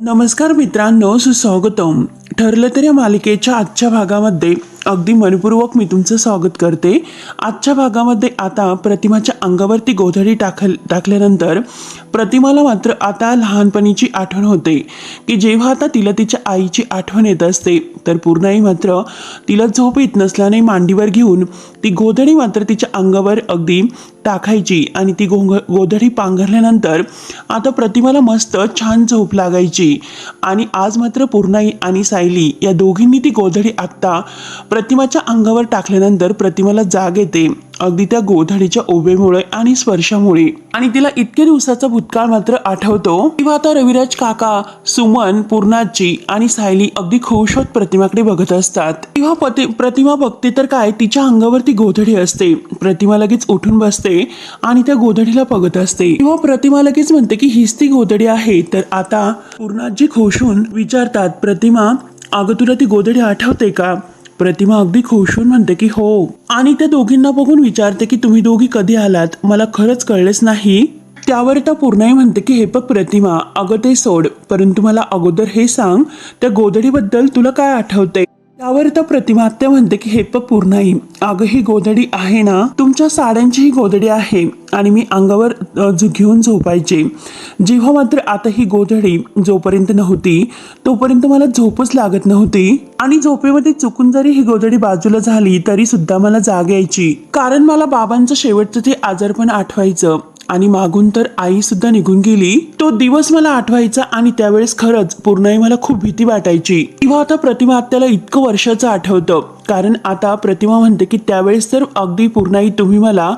नमस्कार मित्रांनो सुस्वागतम. ठरलं तर या मालिकेच्या आजच्या भागामध्ये अगदी मनपूर्वक मी तुमचं स्वागत करते. आजच्या भागामध्ये आता प्रतिमाच्या अंगावरती गोधडी टाकल टाकल्यानंतर प्रतिमाला मात्र आता लहानपणीची आठवण होते. की जेव्हा आता तिला तिच्या आईची आठवण येत असते तर पूर्णाई मात्र तिला झोप येत नसल्याने मांडीवर घेऊन ती गोधडी मात्र तिच्या अंगावर अगदी टाकायची आणि ती गोंग गोधडी पांघरल्यानंतर आता प्रतिमाला मस्त छान झोप लागायची. आणि आज मात्र पूर्णाई आणि सायली या दोघींनी ती गोधडी आखता प्रतिमाच्या अंगावर टाकल्यानंतर प्रतिमाला जाग येते. अगदी त्या गोधडीच्या ओबेमुळे आणि स्पर्शामुळे. आणि तिला इतके दिवसाचा भूतकाळ मात्र आठवतो. तेव्हा आता रविराज काका सुमन पूर्णाजी आणि सायली अगदी खुश होत प्रतिमाकडे बघत असतात. तेव्हा प्रतिमा बघते तर काय तिच्या अंगावरती गोधडी असते. प्रतिमा लगेच उठून बसते आणि त्या गोधडीला बघत असते. तेव्हा प्रतिमा लगेच म्हणते की हीच ती गोधडी आहे. तर आता पूर्णाजी खुश होऊन विचारतात प्रतिमा अगं तुला ती गोधडी आठवते का? प्रतिमा अगदी खुश होऊन म्हणते की हो. आणि त्या दोघींना बघून विचारते की तुम्ही दोघी कधी आलात? मला खरंच कळलेच नाही. त्यावर त्या पूर्णाई म्हणते की हे बघ प्रतिमा अगं ते सोड. परंतु मला अगोदर हे सांग त्या गोधडीबद्दल तुला काय आठवते? त्यावर त्या प्रतिमा आत्या म्हणते की हे बघ पूर्णाई अगं ही गोधडी आहे ना तुमच्या साड्यांची ही गोधडी आहे आणि मी अंगावर झु- घेऊन झोपायचे. जेव्हा मात्र आता ही गोधडी जोपर्यंत नव्हती तोपर्यंत मला झोपच लागत नव्हती. आणि झोपेमध्ये चुकून जरी ही गोधडी बाजूला झाली तरी सुद्धा मला जाग यायची. कारण मला बाबांचं शेवटचं ते आजारपण आठवायचं. आणि मागून तर आई सुद्धा निघून गेली. तो दिवस मला आठवायचा आणि त्यावेळेस खरंच पूर्णही मला खूप भीती वाटायची. किंवा आता प्रतिमा आत्याला इतकं वर्षाचं आठवतं. कारण आता प्रतिमा म्हणते की त्यावेळेस तर अगदी पूर्णाई तुम्ही मला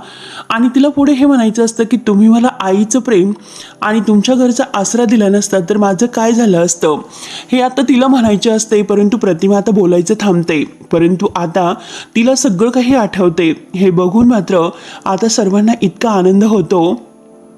आणि तिला पुढे हे म्हणायचं असतं की तुम्ही मला आईचं प्रेम आणि तुमच्या घरचा आसरा दिला नसता तर माझं काय झालं असतं? हे आता तिला म्हणायचे असते परंतु प्रतिमा आता बोलायचं थांबते. परंतु आता तिला सगळं काही आठवते. हे बघून मात्र आता सर्वांना इतका आनंद होतो.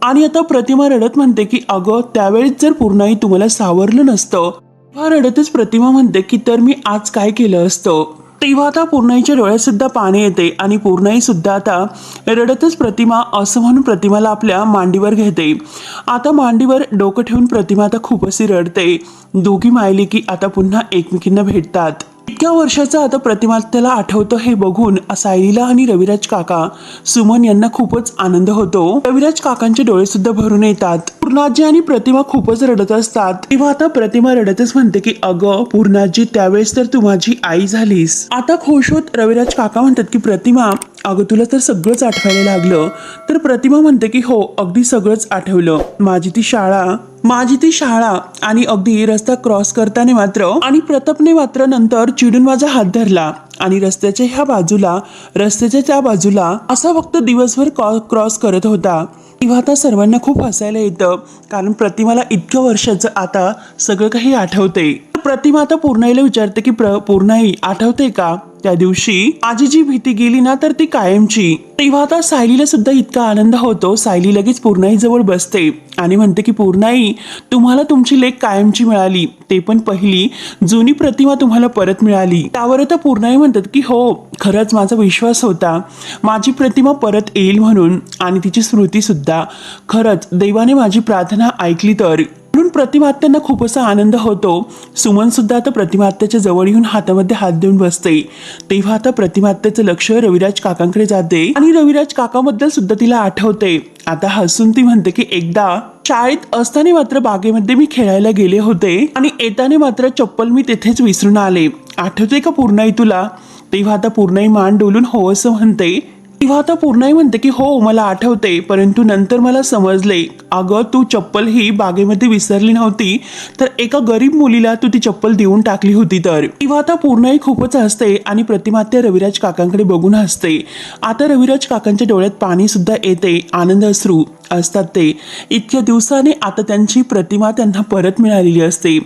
आणि आता प्रतिमा रडत म्हणते की अगं त्यावेळेस जर पूर्णाई तुम्हाला सावरलं नसतं रडतच प्रतिमा म्हणते की तर मी आज काय केलं असतं? तेव्हा आता पूर्णाईच्या डोळ्यात सुद्धा पाणी येते आणि पूर्णाई सुद्धा आता रडतच प्रतिमा असं म्हणून प्रतिमाला आपल्या मांडीवर घेते. आता मांडीवर डोकं ठेवून प्रतिमा आता खूप अशी रडते. दोघी मायली की आता पुन्हा एकमेकींना भेटतात. इतक्या वर्षाचं आता प्रतिमा त्याला आठवतं हे बघून सायलीला आणि रविराज काका सुमन यांना खूपच आनंद होतो. रविराज काकांचे डोळे सुद्धा भरून येतात. पूर्णाजी आणि प्रतिमा खूपच रडत असतात. तेव्हा आता प्रतिमा रडतच म्हणते की अगं पूर्णाजी त्यावेळेस तर तू माझी आई झालीस. आता खुश होत रविराज काका म्हणतात की प्रतिमा अगं तुला तर सगळंच आठवायला लागलं. तर प्रतिमा म्हणते की हो अगदी सगळंच आठवलं. माझी ती शाळा माझी ती शाळा आणि अगदी रस्ता क्रॉस करताना मात्र आणि प्रतापने मात्र नंतर चिडून माझा हात धरला आणि रस्त्याच्या ह्या बाजूला रस्त्याच्या त्या बाजूला असा फक्त दिवसभर क्रॉस करत होता. तेव्हा आता सर्वांना खूप हसायला येतं. कारण प्रतिमाला इतक्या वर्षाचं आता सगळं काही आठवतंय. प्रतिमा आता पूर्णाईला विचारते की प्र पूर्णाई आठवते का? त्या दिवशी आजी जी भीती गेली ना तर ती कायमची. तेव्हा आता सायलीला सुद्धा इतका आनंद होतो. सायली लगेच पूर्णाई जवळ बसते आणि म्हणते की पूर्णाई तुम्हाला तुमची लेख कायमची मिळाली. ते पण पहिली. जुनी प्रतिमा तुम्हाला परत मिळाली. त्यावर आता पूर्णाई म्हणतात की हो खरंच माझा विश्वास होता. माझी प्रतिमा परत येईल म्हणून आणि तिची स्मृती सुद्धा. खरंच देवाने माझी प्रार्थना ऐकली तर म्हणून प्रतिमात्यांना खूप असा आनंद होतो. सुमनसुद्धा आता प्रतिमात्याच्या जवळ येऊन हातामध्ये हात देऊन बसते. तेव्हा आता प्रतिमात्याचं लक्ष रविराज काकांकडे जाते आणि रविराज काकाबद्दल सुद्धा तिला आठवते. आता हसून ती म्हणते की एकदा शाळेत असताना मात्र बागेमध्ये मी खेळायला गेले होते आणि येताना मात्र चप्पल मी तेथेच विसरून आले. आठवते का पूर्णाई तुला? तेव्हा आता पूर्णाई मान डोलून हो असं म्हणते. तेव्हा आता पूर्णही म्हणते की हो मला आठवते परंतु नंतर मला समजले. अगं तू चप्पल ही बागेमध्ये विसरली नव्हती तर एका गरीब मुलीला तू ती चप्पल देऊन टाकली होती तर. तेव्हा आता पूर्णही खूपच हसते आणि प्रतिमात्या रविराज काकांकडे बघून हसते. आता रविराज काकांच्या डोळ्यात पाणी सुद्धा येते आनंद अश्रू. असतात ते. इतक्या दिवसाने आता त्यांची प्रतिमा त्यांना परत मिळालेली असते.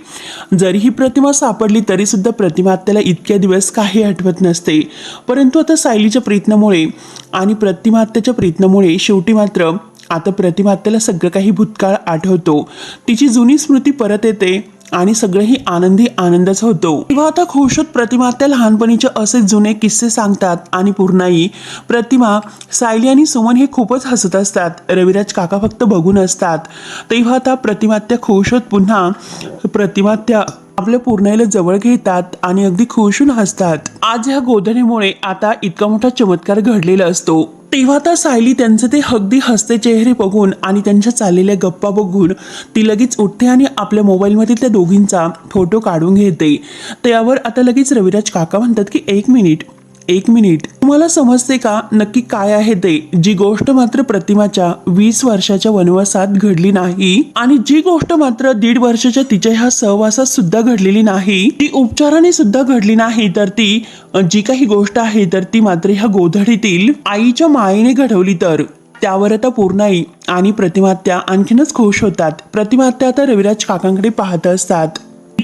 जरी ही प्रतिमा सापडली तरीसुद्धा प्रतिमा त्याला इतक्या दिवस काही आठवत नसते. परंतु आता सायलीच्या प्रयत्नामुळे आणि प्रतिमात्याच्या प्रयत्नामुळे शेवटी मात्र आता प्रतिमात्याला सगळं काही भूतकाळ आठवतो. तिची जुनी स्मृती परत येते. आणि सगळेही आनंदी आनंदच होतो. तेव्हा आता खुश होत प्रतिमा त्या लहानपणीचे असे जुने किस्से सांगतात आणि पूर्णाई प्रतिमा सायली आणि सुमन हे खूपच हसत असतात. रविराज काका फक्त बघून असतात. तेव्हा आता प्रतिमात्या खुश होत पुन्हा प्रतिमात्या आपल्या पूर्णाईला जवळ घेतात आणि अगदी खुशून हसतात. आज ह्या गोधनीमुळे आता इतका मोठा चमत्कार घडलेला असतो. तेव्हा तर सायली त्यांचे ते अगदी हसते चेहरे बघून आणि त्यांच्या चाललेल्या गप्पा बघून ती लगेच उठते आणि आपल्या मोबाईलमधील त्या दोघींचा फोटो काढून घेते. त्यावर आता लगेच रविराज काका म्हणतात की एक मिनिट एक मिनिट. तुम्हाला समजते का नक्की काय आहे ते? जी गोष्ट मात्र प्रतिमाच्या वीस वर्षाच्या वनवासात घडली नाही आणि जी गोष्ट मात्र दीड वर्षाच्या तिच्या ह्या सहवासात सुद्धा घडलेली नाही ती उपचाराने सुद्धा घडली नाही तर ती जी काही गोष्ट आहे तर ती मात्र ह्या गोधडीतील आईच्या मायेने घडवली तर. त्यावर आता पूर्णाई आणि प्रतिमात्या आणखीनच खुश होतात. प्रतिमात्या आता रविराज काकांकडे पाहत असतात.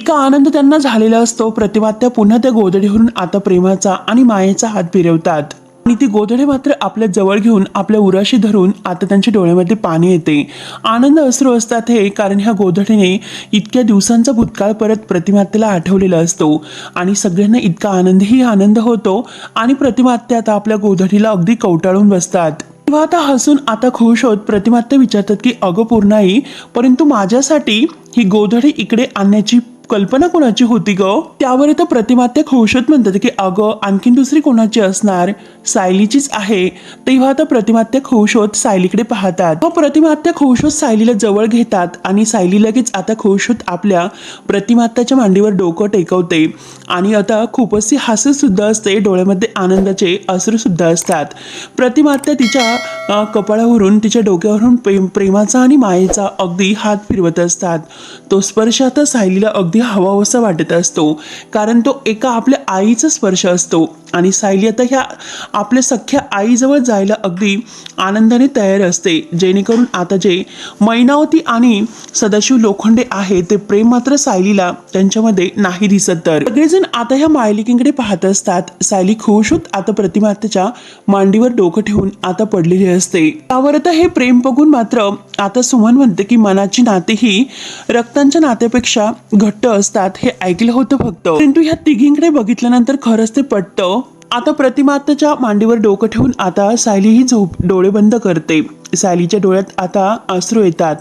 इतका आनंद त्यांना झालेला असतो प्रतिमात्या पुन्हा त्या गोधडीवरून आता प्रेमाचा आणि मायेचा हात फिरवतात. आणि ती गोधडे मात्र आपल्या जवळ घेऊन आपल्या उराशी धरून आता त्यांच्या डोळ्यामध्ये पाणी येते. आनंद अश्रू असतात हे कारण ह्या गोधडीने इतक्या दिवसांचा भूतकाळ परत प्रतिमात्याला आठवलेला असतो. आणि सगळ्यांना इतका आनंदही आनंद होतो आणि प्रतिमात्या आता आपल्या गोधडीला अगदी कवटाळून बसतात. तेव्हा आता हसून आता खुश होत प्रतिमात्या विचारतात की अगं पूर्णाई परंतु माझ्यासाठी ही गोधडी इकडे आणण्याची कल्पना कोणाची होती ग? त्यावर तर प्रतिमात्या खुशत म्हणतात की अगं आणखीन दुसरी कोणाची असणार? सायलीचीच आहे. तेव्हा आता प्रतिमात्या खुश होत सायलीकडे पाहतात. व प्रतिमात्या खुश होत सायलीला जवळ घेतात आणि सायली लगेच आता खुश होत आपल्या प्रतिमात्याच्या मांडीवर डोकं टेकवते. आणि आता खूपशी ती हसत सुद्धा असते डोळ्यामध्ये आनंदाचे अश्रू सुद्धा असतात. प्रतिमात्या तिच्या कपाळावरून तिच्या डोक्यावरून प्रेम प्रेमाचा आणि मायेचा अगदी हात फिरवत असतात. तो स्पर्श आता सायलीला अगदी हवाहवासा वाटत असतो. कारण तो एका आपल्या आईचा स्पर्श असतो. आणि सायली आता ह्या आपल्या सख्या आईजवळ जायला अगदी आनंदाने तयार असते. जेणेकरून आता जे मैनावती आणि सदाशिव लोखंडे आहे ते प्रेम मात्र सायलीला त्यांच्यामध्ये नाही दिसत तर. सगळेजण आता ह्या मायलिकींकडे पाहत असतात. सायली खुश होत आता प्रतिमातेच्या मांडीवर डोकं ठेवून आता पडलेली असते. त्यावर आता हे प्रेम बघून मात्र आता सुमन म्हणते की मनाची नाती ही रक्तांच्या नात्यापेक्षा घट्ट असतात हे ऐकलं होतं फक्त. परंतु ह्या तिघींकडे बघितल्यानंतर खरंच ते पटतं. आता प्रतिमाताच्या मांडीवर डोकं ठेवून आता सायलीही झोप डोळे बंद करते. सायलीच्या डोळ्यात आता अश्रू येतात.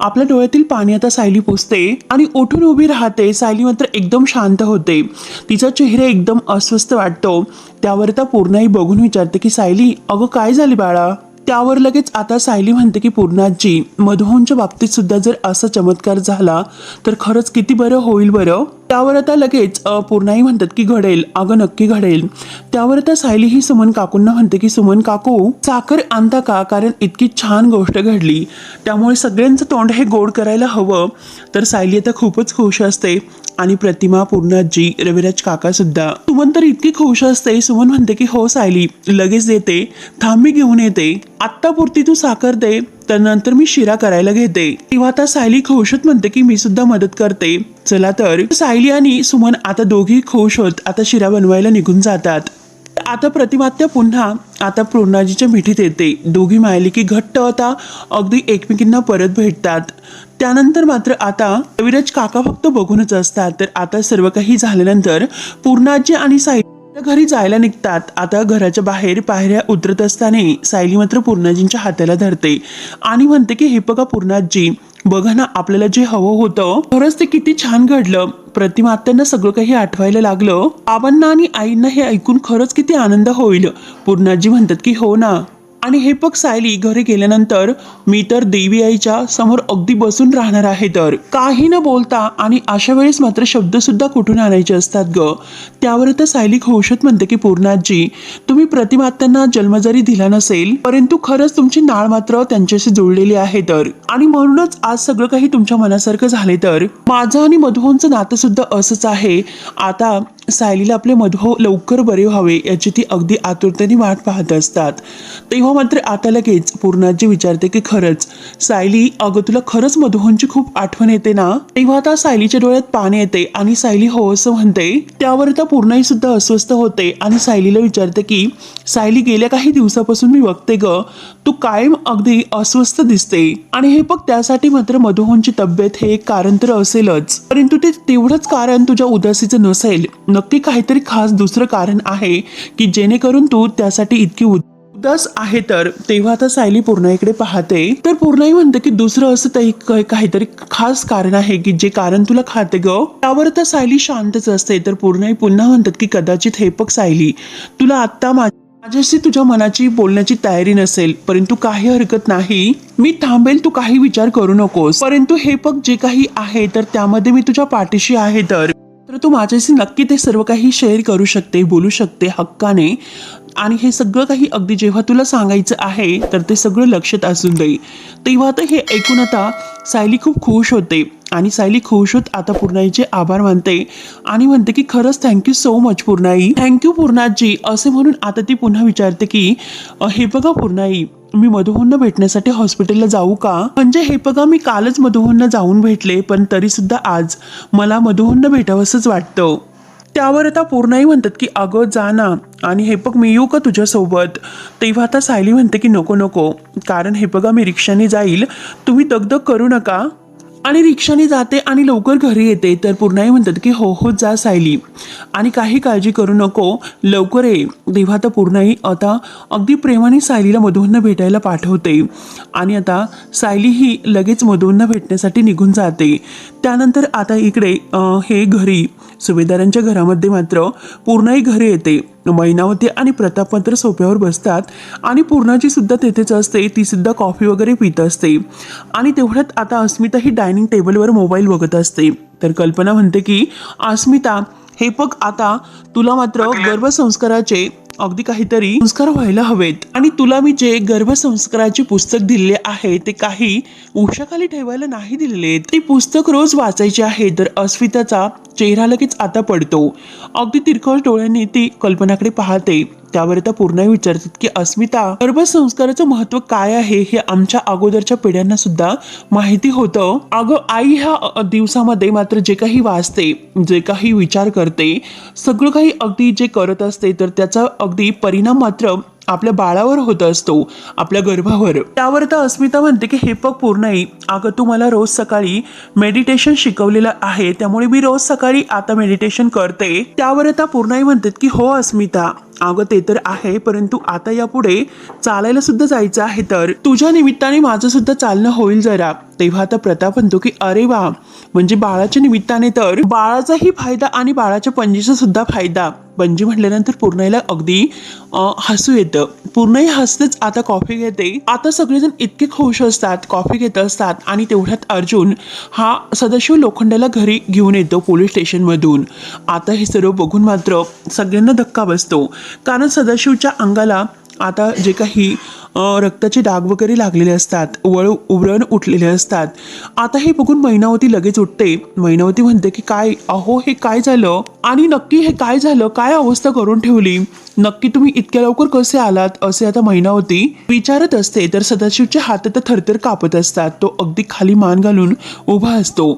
आपल्या डोळ्यातील पाणी आता सायली पुसते आणि उठून उभी राहते. सायली मात्र एकदम शांत होते. तिचा चेहरा एकदम अस्वस्थ वाटतो. त्यावर आता पूर्णाही बघून विचारते की सायली अगं काय झाली बाळा? त्यावर लगेच आता सायली म्हणते की पूर्णाजी मधुहोनच्या बाबतीत सुद्धा जर असा चमत्कार झाला तर खरंच किती बरं होईल बरं? त्यावर आता लगेच अ, पूर्णाई म्हणतात की घडेल अगं नक्की घडेल. त्यावर आता सायली ही सुमन काकूंना म्हणते की सुमन काकू साखर आणता का? कारण इतकी छान गोष्ट घडली. त्यामुळे सगळ्यांचं तोंड हे गोड करायला हवं. तर सायली आता खूपच खुश असते. आणि प्रतिमा पूर्णाजी रविराज काका सुद्धा. सुमन तर इतकी खुश असते. सुमन म्हणते की हो सायली लगेच देते. थांबी घेऊन येते. आत्तापुरती तू साखर दे. तर नंतर मी शिरा करायला घेते. तेव्हा आता सायली खुशत म्हणते की मी सुद्धा मदत करते. चला तर. सायली आणि सुमन आता दोघी खुश होत आता शिरा बनवायला निघून जातात. आता प्रतिमात्या पुन्हा आता पूर्णाजीच्या मिठीत येते. दोघी मायली की घट्ट आता. अगदी एकमेकींना परत भेटतात. त्यानंतर मात्र आता रविराज काका फक्त बघूनच असतात. तर आता सर्व काही झाल्यानंतर पूर्णाजी आणि साई घरी जायला निघतात. आता घराच्या बाहेर पायऱ्या उतरत असताना सायली मात्र पूर्णाजींच्या हाताला धरते आणि म्हणते की हे बघा पूर्णाजी बघा ना आपल्याला जे हवं होतं खरंच ते किती छान घडलं. प्रतिमात्यांना सगळं काही आठवायला लागलं. बाबांना आणि आईंना हे ऐकून खरंच किती आनंद होईल. पूर्णाजी म्हणतात की हो ना. आणि हे पग सायली घरी गेल्यानंतर मी तर देवी आईच्या समोर अगदी बसून राहणार आहे तर. काही न बोलता आणि अशा वेळेस मात्र शब्दसुद्धा कुठून आणायचे असतात ग? त्यावर तर सायली घोषत म्हणते की पूर्णाजी तुम्ही प्रतिमात्यांना जन्म जरी दिला नसेल परंतु खरंच तुमची नाळ मात्र त्यांच्याशी जुळलेली आहे तर. आणि म्हणूनच आज सगळं काही तुमच्या मनासारखं झाले तर. माझं आणि मधुहोनचं नातं सुद्धा असंच आहे. आता सायलीला आपले मधु लवकर बरे व्हावे याची ती अगदी आतुरतेने वाट पाहत असतात. तेव्हा मात्र आता लगेच पूर्णाजी विचारते की खरंच सायली अगं तुला खरंच मधुहनची खूप आठवण येते ना? तेव्हा आता सायलीच्या डोळ्यात पाणी येते आणि सायली हो असं म्हणते. त्यावर आता पूर्णाई सुद्धा अस्वस्थ होते आणि सायलीला विचारते की सायली गेल्या काही दिवसापासून मी बघते ग. तू कायम अगदी अस्वस्थ दिसते. आणि हे बघ त्यासाठी मात्र मधुहोनची तब्येत हे एक कारण तर असेलच. परंतु ते तेवढंच कारण तुझ्या उदासीचं नसेल. नक्की काहीतरी खास दुसरं कारण आहे की जेणेकरून तू त्यासाठी इतकी उद उदास आहे तर तेव्हा आता सायली पूर्णाईकडे पाहते. तर पूर्णाई म्हणते की दुसरं असं ते काहीतरी खास कारण आहे की जे कारण तुला खाते ग. त्यावर तर सायली शांतच असते. तर पूर्णाई पुन्हा म्हणतात की कदाचित हे बघ सायली तुला आत्ता माझ्या माझ्याशी तुझ्या मनाची बोलण्याची तयारी नसेल परंतु काही हरकत नाही. मी थांबेल तू काही विचार करू नकोस. परंतु हे बघ जे काही आहे तर त्यामध्ये मी तुझ्या पाठीशी आहे तर. तर तू माझ्याशी नक्की ते सर्व काही शेअर करू शकते बोलू शकते हक्काने. आणि हे सगळं काही अगदी जेव्हा तुला सांगायचं आहे तर ते सगळं लक्षात असून दे. तेव्हा तर हे ऐकून आता सायली खूप खुश होते. आणि सायली खुश होत आता पूर्णाईचे आभार मानते. आणि म्हणते की खरंच थँक्यू सो मच पूर्णाई. थँक्यू पूर्णाजी असे म्हणून आता ती पुन्हा विचारते की हे बघा पूर्णाई मी मधुहोंना भेटण्यासाठी हॉस्पिटलला जाऊ का? म्हणजे हे बघा मी कालच मधुहोंना जाऊन भेटले पण तरीसुद्धा आज मला मधुहोंना भेटावंसंच वाटतं. त्यावर आता पूर्णाई म्हणतात की अगं जा ना. आणि हे बघ मी येऊ का तुझ्यासोबत? तेव्हा आता सायली म्हणते की नको नको. कारण हे बघा मी रिक्षाने जाईल. तुम्ही दगदग करू नका. आणि रिक्षाने जाते आणि लवकर घरी येते तर पूर्णाई म्हणतात की हो हो जा सायली. आणि काही काळजी करू नको लवकर ये. तेव्हा तर पूर्णाई आता अगदी प्रेमाने सायलीला मधुवंना भेटायला पाठवते. आणि आता सायली ही लगेच मधुवंना भेटण्यासाठी निघून जाते. त्यानंतर आता इकडे हे घरी सुभेदारांच्या घरामध्ये मात्र पूर्णाई घरी येते. मैनावती आणि प्रताप मात्र सोप्यावर बसतात आणि पूर्णाची सुद्धा तेथेच असते. ती सुद्धा कॉफी वगैरे पित असते. आणि तेवढ्यात आता अस्मिता ही डायनिंग टेबलवर मोबाईल बघत असते. तर कल्पना म्हणते की अस्मिता हे बघ आता तुला मात्र गर्भसंस्काराचे अगदी काहीतरी संस्कार व्हायला हवेत. आणि तुला मी जे गर्भसंस्काराचे पुस्तक दिलेले आहे ते काही उशाखाली ठेवायला नाही दिलेले ते पुस्तक रोज वाचायचे आहे तर अस्मिताचा चेहरा लगेच आता पडतो. अगदी तिरकट डोळ्यांनी ती कल्पनाकडे पाहते. त्यावर आता पूर्ण विचारतात की अस्मिता गर्भसंस्काराचं महत्त्व काय आहे हे आमच्या अगोदरच्या पिढ्यांना सुद्धा माहिती होतं. अगं आई ह्या दिवसामध्ये मात्र जे काही वाचते जे काही विचार करते सगळं काही अगदी जे करत असते तर त्याचा अगदी परिणाम मात्र आपल्या बाळावर होत असतो आपल्या गर्भावर. त्यावर तर अस्मिता म्हणते की हे बघ आहे अगं तू मला रोज सकाळी मेडिटेशन शिकवलेलं आहे त्यामुळे मी रोज सकाळी आता मेडिटेशन करते. त्यावर आता पूर्णाई म्हणतात की हो अस्मिता अगं ते तर आहे परंतु आता यापुढे चालायला सुद्धा जायचं आहे तर. तुझ्या निमित्ताने माझं सुद्धा चालणं होईल जरा. तेव्हा आता प्रताप म्हणतो की अरे वा. म्हणजे बाळाच्या निमित्ताने तर. बाळाचाही फायदा आणि बाळाच्या पणजीचा सुद्धा फायदा. पणजी म्हटल्यानंतर पूर्णाईला अगदी हसू येतं. पूर्णही हसतेच आता कॉफी घेते. आता सगळेजण इतके खुश असतात कॉफी घेत असतात आणि तेवढ्यात अर्जुन हा सदाशिव लोखंडाला घरी घेऊन येतो पोलीस स्टेशनमधून. आता हे सर्व बघून मात्र सगळ्यांना धक्का बसतो. कारण सदाशिवच्या अंगाला आता जे काही रक्ताचे डाग वगैरे लागलेले असतात वळ उबरण उठलेले असतात आता हे बघून मैनावती लगेच उठते. मैनावती म्हणते की काय अहो हे काय झालं? आणि नक्की हे काय झालं? काय अवस्था करून ठेवली? नक्की तुम्ही इतक्या लवकर कसे आलात? असे आता मैनावती विचारत असते. तर सदाशिवचे हात तर थरथर कापत असतात. तो अगदी खाली मान घालून उभा असतो.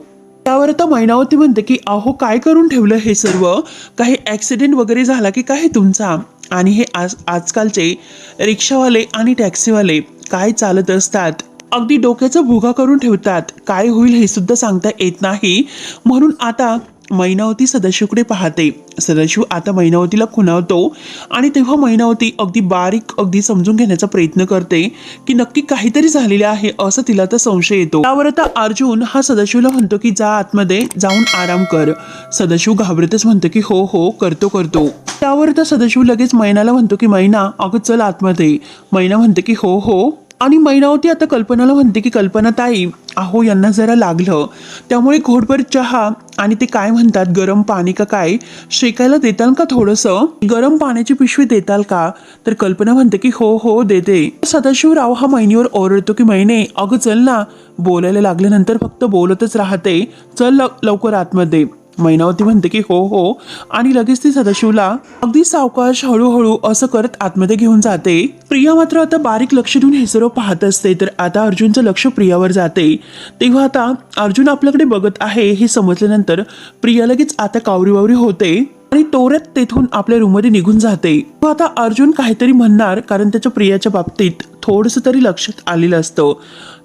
त्यावर आता मैनावती म्हणते की अहो काय करून ठेवलं हे सर्व? काही ॲक्सिडेंट वगैरे झाला की काय तुमचा? आणि हे आज आजकालचे रिक्षावाले आणि टॅक्सीवाले काय चालत असतात? अगदी डोक्याचा भुगा करून ठेवतात. काय होईल हे सुद्धा सांगता येत नाही. म्हणून आता मैनावती सदाशिवकडे पाहते. सदाशिव आता मैनावतीला खुणावतो आणि तेव्हा मैनावती अगदी बारीक अगदी समजून घेण्याचा प्रयत्न करते की नक्की काहीतरी झालेले आहे असं तिला तर संशय येतो. त्यावर आता अर्जुन हा सदाशिवला म्हणतो की जा आतमध्ये जाऊन आराम कर. सदाशिव घाबरतच म्हणतो की हो हो करतो करतो. त्यावर आता सदाशिव लगेच मैनाला म्हणतो की मैना अगं चल आतमध्ये. मैना म्हणते की हो हो आणि मैनावती आता कल्पनाला म्हणते की कल्पना ताई अहो यांना जरा लागलं. त्यामुळे घोटभर चहा आणि ते काय म्हणतात गरम पाणी का काय शेकायला देताल का थोडंसं? गरम पाण्याची पिशवी देताल का? तर कल्पना म्हणते की हो हो देते. सदाशिवराव हा मैनीवर ओरडतो की मैने अगं चल ना. बोलायला लागल्यानंतर फक्त बोलतच राहते. चल लवकर आतमध्ये. मैनावती म्हणते की हो हो. आणि लगेच ती सदाशिवला अगदी सावकाश हळूहळू असं करत आतमध्ये घेऊन जाते. प्रिया मात्र आता बारीक लक्ष देऊन हे सर्व पाहत असते. तर आता अर्जुनचं लक्ष प्रियावर जाते. तेव्हा आता अर्जुन आपल्याकडे बघत आहे हे समजल्यानंतर प्रिया लगेच आता कावरीवावरी होते आणि तोऱ्यात तेथून आपल्या रूममध्ये निघून जाते. व आता अर्जुन काहीतरी म्हणणार कारण त्याच्या प्रियाच्या बाबतीत थोडंसं तरी लक्षात आलेलं असतं.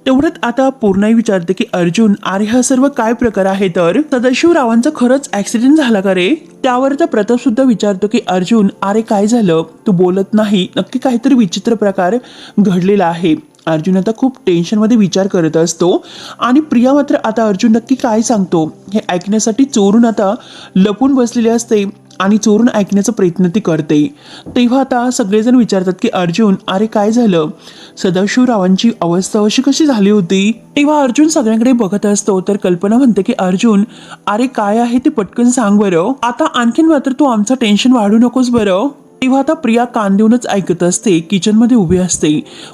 तेवढ्यात आता पूर्णाई विचारते की अर्जुन अरे हा सर्व काय प्रकार आहे तर? सदाशिव रावांचा खरंच ऍक्सिडेंट झाला का रे? त्यावर तर प्रताप सुद्धा विचारतो की अर्जुन अरे काय झालं? तू बोलत नाही. नक्की काहीतरी विचित्र प्रकार घडलेला आहे. अर्जुन आता खूप टेन्शनमध्ये विचार करत असतो. आणि प्रिया मात्र आता अर्जुन नक्की काय सांगतो? हे ऐकण्यासाठी चोरून आता लपून बसलेले असते. आणि चोरून ऐकण्याचा प्रयत्न ती करते. तेव्हा आता सगळेजण विचारतात की अर्जुन अरे काय झालं? सदाशिवरावांची अवस्था अशी कशी झाली होती? तेव्हा अर्जुन सगळ्यांकडे बघत असतो तर कल्पना म्हणते की अर्जुन अरे काय आहे ते पटकन सांग बरं. आता आणखीन मात्र तू आमचं टेन्शन वाढू नकोस बरं. तेव्हा आता प्रिया कान देऊनच ऐकत असते किचनमध्ये उभी असते.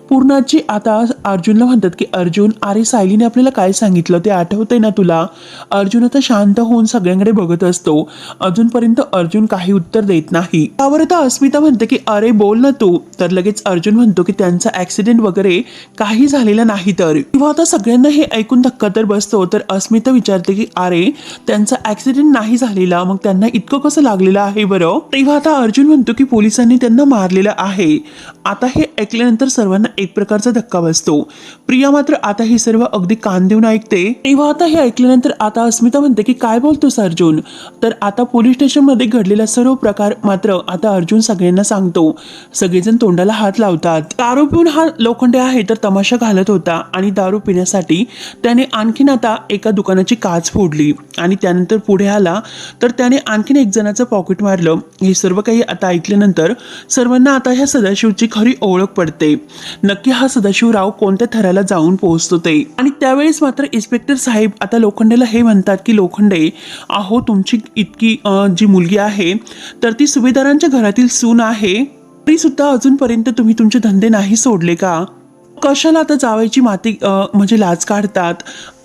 पूर्णाची आता अर्जुनला म्हणतात की अर्जुन अरे सायलीने आपल्याला काय सांगितलं? ते आठवतंय ना तुला? अर्जुन आता शांत होऊन सगळ्यांकडे बघत असतो. अजूनपर्यंत अर्जुन काही उत्तर देत नाही. त्यावर आता अस्मिता म्हणते की अरे बोल ना तू. तर लगेच अर्जुन म्हणतो की त्यांचा ऍक्सिडेंट वगैरे काही झालेलं नाही तर. तेव्हा आता सगळ्यांना हे ऐकून धक्का तर बसतो तर अस्मिता विचारते की अरे त्यांचा ऍक्सिडेंट नाही झालेला मग त्यांना इतकं कसं लागलेलं आहे बरं? तेव्हा आता अर्जुन म्हणतो की पोलिसांनी त्यांना मारलेलं आहे. आता हे ऐकल्यानंतर सर्वांना एक प्रकारचा धक्का बसतो. प्रिया मात्र आता हे सर्व अगदी कान देऊन ऐकते. तेव्हा आता हे ऐकल्यानंतर आता अस्मिता म्हणते की काय बोलतोस अर्जुन? तर आता पोलीस स्टेशनमध्ये घडलेला सर्व प्रकार मात्र आता अर्जुन सगळ्यांना सांगतो. सगळेजण तोंडाला हात लावतात. दारू पिऊन हा लोखंडे आहे तर तमाशा घालत होता आणि दारू पिण्यासाठी त्याने आणखीन आता एका दुकानाची काच फोडली आणि त्यानंतर पुढे आला. तर त्याने आणखीन एक जणाचं पॉकेट मारलं. हे सर्व काही आता ऐकल्यानंतर सर्वांना आता ह्या सदाशिवची खरी ओळख पडते. नक्की हा सदाशिवराव कोणत्या थराला जाऊन पोहोचतो ते? आणि त्यावेळेस मात्र इन्स्पेक्टर साहेब आता लोखंडेला हे म्हणतात की लोखंडे अहो तुमची इतकी जी मुलगी आहे तर ती सुभेदारांच्या घरातील सून आहे. तरी सुद्धा अजूनपर्यंत तुम्ही तुमचे धंदे नाही सोडले का? कशाला आता जावायची माती म्हणजे लाच काढतात?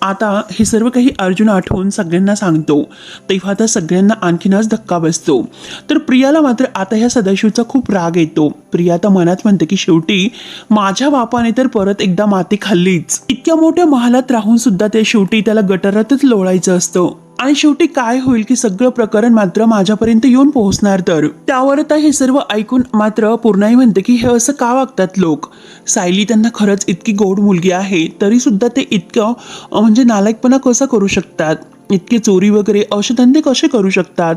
आता हे सर्व काही अर्जुन आठवून सगळ्यांना सांगतो. तेव्हा आता सगळ्यांना आणखीनच धक्का बसतो. तर प्रियाला मात्र आता ह्या सदाशिवचा खूप राग येतो. प्रिया तर मनात म्हणते की शेवटी माझ्या बापाने तर परत एकदा माती खाल्लीच. इतक्या मोठ्या महालात राहून सुद्धा ते शेवटी त्याला गटारातच लोळायचं असतं. आणि शेवटी काय होईल की सगळं प्रकरण मात्र माझ्यापर्यंत येऊन पोहोचणार तर? त्यावर आता हे सर्व ऐकून मात्र पूर्णाई म्हणते की हे असं का वागतात लोक? सायली त्यांना खरंच इतकी गोड मुलगी आहे तरी सुद्धा ते इतकं म्हणजे नालायकपणा कसा करू शकतात? इतके चोरी वगैरे औषधंदे कसे करू शकतात?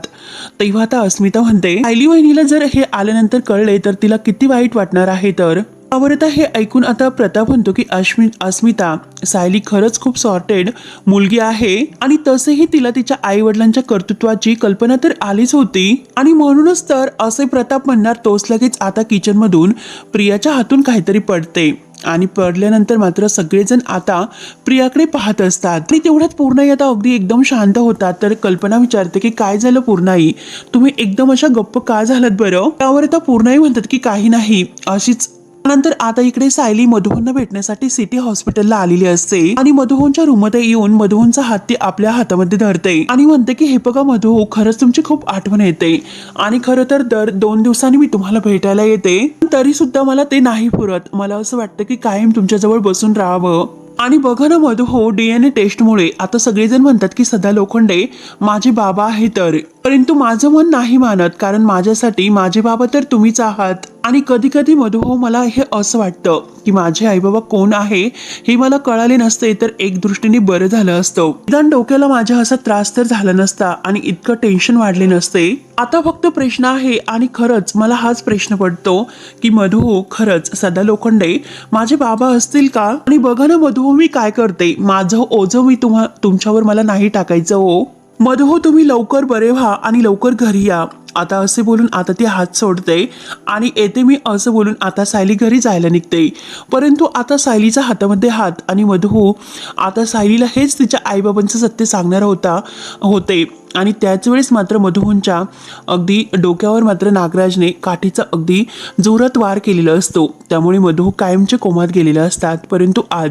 तेव्हा आता अस्मिता म्हणते सायली वहिनीला जर हे आल्यानंतर कळले तर तिला किती वाईट वाटणार आहे तर? अवरता हे ऐकून आता प्रताप म्हणतो की अश्मि अस्मिता सायली खरंच खूप सॉर्टेड मुलगी आहे आणि तसेही तिला तिच्या आई वडिलांच्या कर्तृत्वाची कल्पना तर आलीच होती. आणि म्हणूनच तर असे प्रताप म्हणणार तोच लगेच आता किचनमधून प्रियाच्या हातून काहीतरी पडते. आणि पडल्यानंतर मात्र सगळेजण आता प्रियाकडे पाहत असतात. आणि तेवढ्यात पूर्णाई आता अगदी एकदम शांत होतात. तर कल्पना विचारते की काय झालं पूर्णाई? तुम्ही एकदम अशा गप्प का झालात बरं? त्यावर आता पूर्णाई म्हणतात की काही नाही. अशीच नंतर आता इकडे सायली मधुहनला भेटण्यासाठी सिटी हॉस्पिटलला आलेली असते. आणि मधुहोनच्या रूममध्ये येऊन मधुहोनचा हात ती आपल्या हातामध्ये धरते. आणि म्हणते की हे बघा मधु खरंच तुमची खूप आठवण येते. आणि खरं तर दर दोन दिवसांनी मी तुम्हाला भेटायला येते. तरी सुद्धा मला ते नाही पुरत. मला असं वाटतं की कायम तुमच्याजवळ बसून राहावं. आणि बघा ना मधु हो डीएनए टेस्टमुळे आता सगळेजण म्हणतात की सदा लोखंडे माझे बाबा आहे तर. परंतु माझं मन नाही मानत कारण माझ्यासाठी माझे बाबा तर तुम्हीच आहात. आणि कधी कधी मधुभाऊ मला हे असं वाटतं की माझे आई बाबा कोण आहे हे मला कळाले नसते तर एक दृष्टीने बरं झालं असतं. निदान डोक्याला माझ्या असा त्रास तर झाला नसता आणि इतकं टेन्शन वाढले नसते. आता फक्त प्रश्न आहे आणि खरंच मला हाच प्रश्न पडतो की मधुहो खरंच सदा लोखंडे माझे बाबा असतील का? आणि बघा ना मधुहो मी काय करते? माझं ओझं मी तुम्हा तुमच्यावर मला नाही टाकायचं हो. मधो तुम्ही लवकर बरे व्हा आणि लवकर घरी या. आता असे बोलून आता ती हात सोडते आणि येते मी असं बोलून आता सायली घरी जायला निघते. परंतु आता सायलीचा हातामध्ये हात आणि मधू आता सायलीला हेच तिच्या आईबाबांचं सत्य सांगणार होता होते. आणि त्याच वेळेस मात्र मधुहूनच्या अगदी डोक्यावर मात्र नागराजने काठीचा अगदी जोरात वार केलेला असतो. त्यामुळे मधू कायमच्या कोमात गेलेले असतात. परंतु आज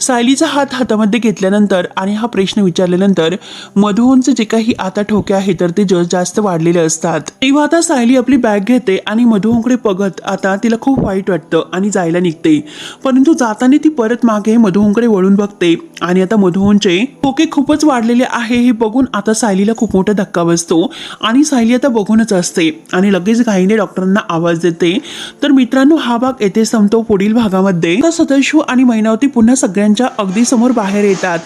सायलीचा हात हातामध्ये घेतल्यानंतर आणि हा प्रश्न विचारल्यानंतर मधुहूनचे जे काही आता ठोके आहे तर ते ज- जास्त वाढलेले असतात. तेव्हा आता सायली आपली बॅग घेते आणि मधुहूनकडे बघत आता तिला खूप वाईट वाटतं आणि जायला निघते. परंतु जाताना ती परत मागे मधुहूनकडे वळून बघते. आणि आता मधुहूनचे ठोके खूपच वाढलेले आहे हे बघून आता सायलीला खूप खूप मोठा धक्का बसतो. आणि सायली आता बघूनच असते. आणि लगेच घाईने डॉक्टरांना आवाज देते. तर मित्रांनो हा भाग येथे संपतो. पुढील भागामध्ये तर सदाशिव आणि मैनावती पुन्हा सगळ्यांच्या अगदी समोर बाहेर येतात.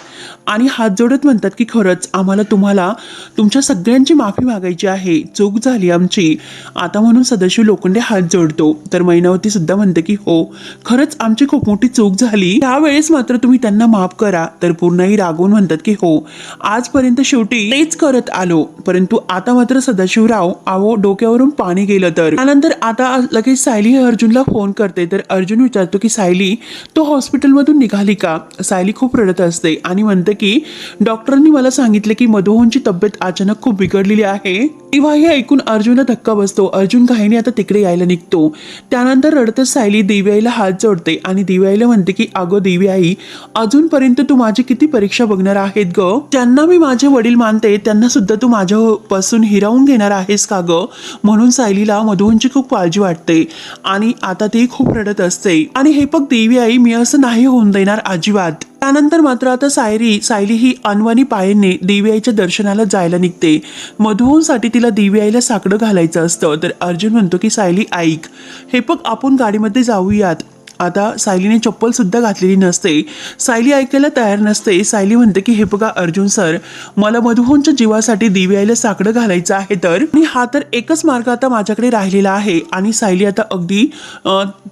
आणि हात जोडत म्हणतात की खरंच आम्हाला तुम्हाला तुमच्या सगळ्यांची माफी मागायची आहे. चूक झाली आमची. आता म्हणून सदाशिव लोखंडे हात जोडतो. तर मैनावती सुद्धा म्हणते की हो खरंच आमची खूप मोठी चूक झाली. त्यावेळेस मात्र तुम्ही त्यांना माफ करा. तर पूर्णही रागवून म्हणतात की हो आजपर्यंत शेवटी तेच करत आलो. परंतु आता मात्र सदाशिवराव आवो डोक्यावरून पाणी गेलं तर. त्यानंतर आता लगेच सायली हे अर्जुनला फोन करते. तर अर्जुन विचारतो की सायली तो हॉस्पिटलमधून निघाली का? सायली खूप रडत असते आणि म्हणते की डॉक्टरांनी मला सांगितले की मधुहोनची तब्येत अचानक खूप बिघडलेली आहे. तेव्हा हे ऐकून अर्जुनला धक्का बसतो. अर्जुन घाईने आता तिकडे यायला निघतो. त्यानंतर रडतच सायली दिव्याईला हात जोडते आणि दिव्याईला म्हणते की अगं आई अजूनपर्यंत तू माझी किती परीक्षा बघणार आहेत ग? ज्यांना मी माझे वडील मानते त्यांना सुद्धा तू माझ्यापासून हो-, हिरावून घेणार आहेस का ग? म्हणून सायलीला मधुवनची खूप काळजी वाटते. आणि आता ती खूप रडत असते. आणि हे बघ देवी आई मी असं नाही होऊन देणार अजिबात. त्यानंतर मात्र आता सायरी सायली ही अनवानी पायांनी देवी आईच्या दर्शनाला जायला निघते. मधुवनसाठी तिला देवी आईला साकडं घालायचं असतं तर अर्जुन म्हणतो की सायली ऐक. हे बघ आपण गाडीमध्ये जाऊयात. आता सायलीने चप्पलसुद्धा घातलेली नसते. सायली ऐकायला तयार नसते. सायली म्हणते की हे बघा अर्जुन सर मला मधुहोनच्या जीवासाठी दिव्याला साकडं घालायचं आहे तर? आणि हा तर एकच मार्ग आता माझ्याकडे राहिलेला आहे. आणि सायली आता अगदी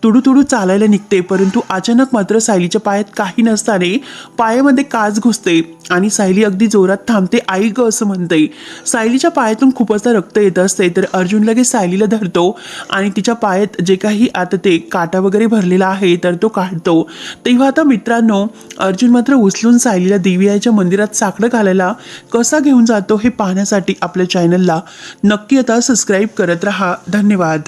तुडू तुडू चालायला निघते. परंतु अचानक मात्र सायलीच्या पायात काही नसताने पायामध्ये काच घुसते. आणि सायली अगदी जोरात थांबते आई ग असं म्हणते सायलीच्या पायातून खूप रक्त येत असते तर अर्जुन लगेच सायलीला धरतो आणि तिच्या पायात जे काही आता ते काटा वगैरे भरलेला आहे तर तो काढतो. तेव्हा आता मित्रांनो अर्जुन मात्र उचलून सायलीला देवीआईच्या मंदिरात साकडं घालायला कसा घेऊन जातो हे पाहण्यासाठी आपल्या चॅनलला नक्की आता सबस्क्राईब करत राहा. धन्यवाद.